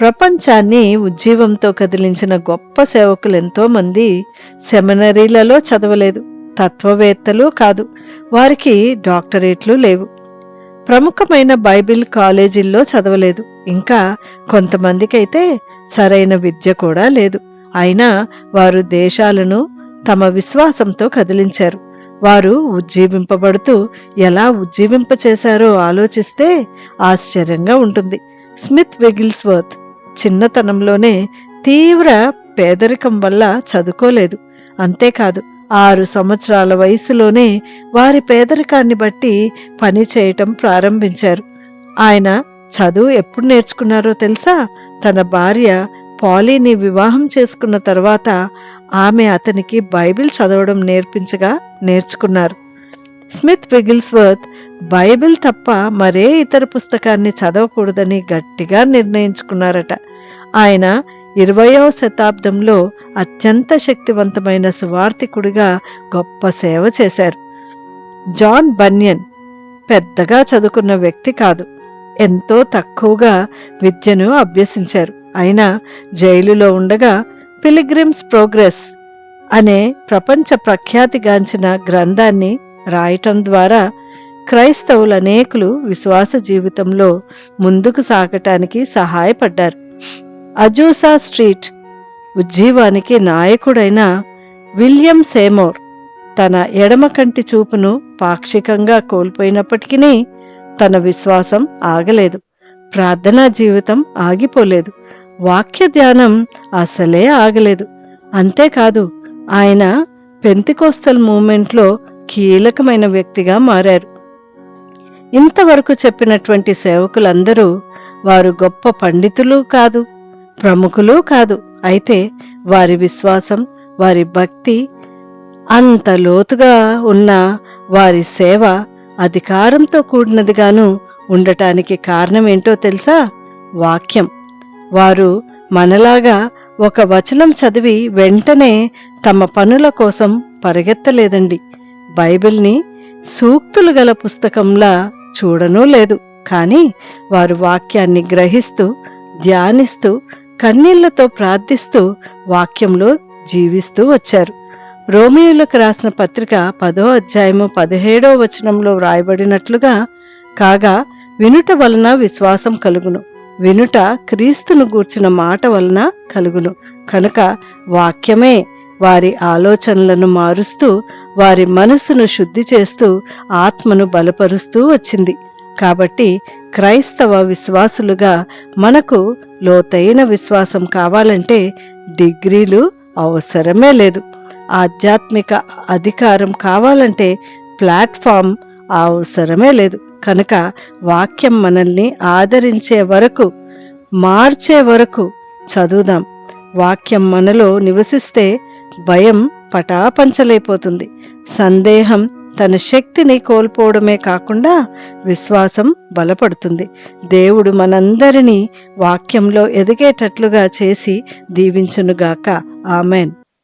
ప్రపంచాన్ని ఉజ్జీవంతో కదిలించిన గొప్ప సేవకులు ఎంతోమంది సెమినరీలలో చదవలేదు తత్వవేత్తలు కాదు వారికి డాక్టరేట్లు లేవు. ప్రముఖమైన బైబిల్ కాలేజీల్లో చదవలేదు ఇంకా కొంతమందికైతే సరైన విద్య కూడా లేదు. అయినా వారు దేశాలను తమ విశ్వాసంతో కదిలించారు. వారు ఉజ్జీవింపబడుతూ ఎలా ఉజ్జీవింప చేశారో ఆలోచిస్తే ఆశ్చర్యంగా ఉంటుంది. స్మిత్ వెగిల్స్వర్త్ చిన్నతనంలోనే తీవ్ర పేదరికం వల్ల చదువుకోలేదు. అంతేకాదు ఆరు సంవత్సరాల వయసులోనే వారి పేదరికాన్ని బట్టి పని చేయటం ప్రారంభించారు. ఆయన చదువు ఎప్పుడు నేర్చుకున్నారో తెలుసా? తన భార్య పాలీని వివాహం చేసుకున్న తర్వాత ఆమె అతనికి బైబిల్ చదవడం నేర్పించగా నేర్చుకున్నారు. స్మిత్ విగిల్స్వర్త్ బైబిల్ తప్ప మరే ఇతర పుస్తకాన్ని చదవకూడదని గట్టిగా నిర్ణయించుకున్నారట. ఆయన ఇరవయవ శతాబ్దంలో అత్యంత శక్తివంతమైన సువార్థికుడిగా గొప్ప సేవ చేశారు. జాన్ బన్యన్ పెద్దగా చదువుకున్న వ్యక్తి కాదు. ఎంతో తక్కువగా విద్యను అభ్యసించారు. అయినా జైలులో ఉండగా పిలిగ్రిమ్స్ ప్రోగ్రెస్ అనే ప్రపంచ ప్రఖ్యాతిగాంచిన గ్రంథాన్ని రాయటం ద్వారా క్రైస్తవులు అనేకులు విశ్వాస జీవితంలో ముందుకు సాగటానికి సహాయపడ్డారు. అజూసా స్ట్రీట్ ఉజ్జీవానికి నాయకుడైన విలియం సేమోర్ తన ఎడమ కంటి చూపును పాక్షికంగా కోల్పోయినప్పటికీ తన విశ్వాసం ఆగలేదు. ప్రార్థనా జీవితం ఆగిపోలేదు. వాక్య ధ్యానం అసలే ఆగలేదు. అంతేకాదు ఆయన పెంతికోస్తల్ మూమెంట్లో కీలకమైన వ్యక్తిగా మారారు. ఇంతవరకు చెప్పినటువంటి సేవకులందరూ వారు గొప్ప పండితులు కాదు ప్రముఖులు కాదు. అయితే వారి విశ్వాసం వారి భక్తి అంత లోతుగా ఉన్న వారి సేవ అధికారంతో కూడినదిగాను ఉండటానికి కారణమేంటో తెలుసా? వాక్యం. వారు మనలాగా ఒక వచనం చదివి వెంటనే తమ పనుల కోసం పరిగెత్తలేదండి. బైబిల్ని సూక్తులు గల పుస్తకంలా చూడనూ లేదు. కానీ వారు వాక్యాన్ని గ్రహిస్తూ ధ్యానిస్తూ కన్నీళ్ళతో ప్రార్థిస్తూ వాక్యంలో జీవిస్తూ వచ్చారు. రోమియోలకు రాసిన పత్రిక పదో అధ్యాయము పదిహేడో వచనంలో వ్రాయబడినట్లుగా కాగా వినుట వలన విశ్వాసం కలుగును. వినుట క్రీస్తును గూర్చిన మాట వలన కలుగును. కనుక వాక్యమే వారి ఆలోచనలను మారుస్తూ వారి మనసును శుద్ధి చేస్తూ ఆత్మను బలపరుస్తూ వచ్చింది. కాబట్టి క్రైస్తవ విశ్వాసులుగా మనకు లోతైన విశ్వాసం కావాలంటే డిగ్రీలు అవసరమే లేదు. ఆధ్యాత్మిక అధికారం కావాలంటే ప్లాట్ఫామ్ అవసరమే లేదు. కనుక వాక్యం మనల్ని ఆదరించే వరకు మార్చే వరకు చదువుదాం. వాక్యం మనలో నివసిస్తే భయం పటాపంచలైపోతుంది. సందేహం తన శక్తిని కోల్పోవడమే కాకుండా విశ్వాసం బలపడుతుంది. దేవుడు మనందరినీ వాక్యంలో ఎదిగేటట్లుగా చేసి దీవించునుగాక. ఆమెన్.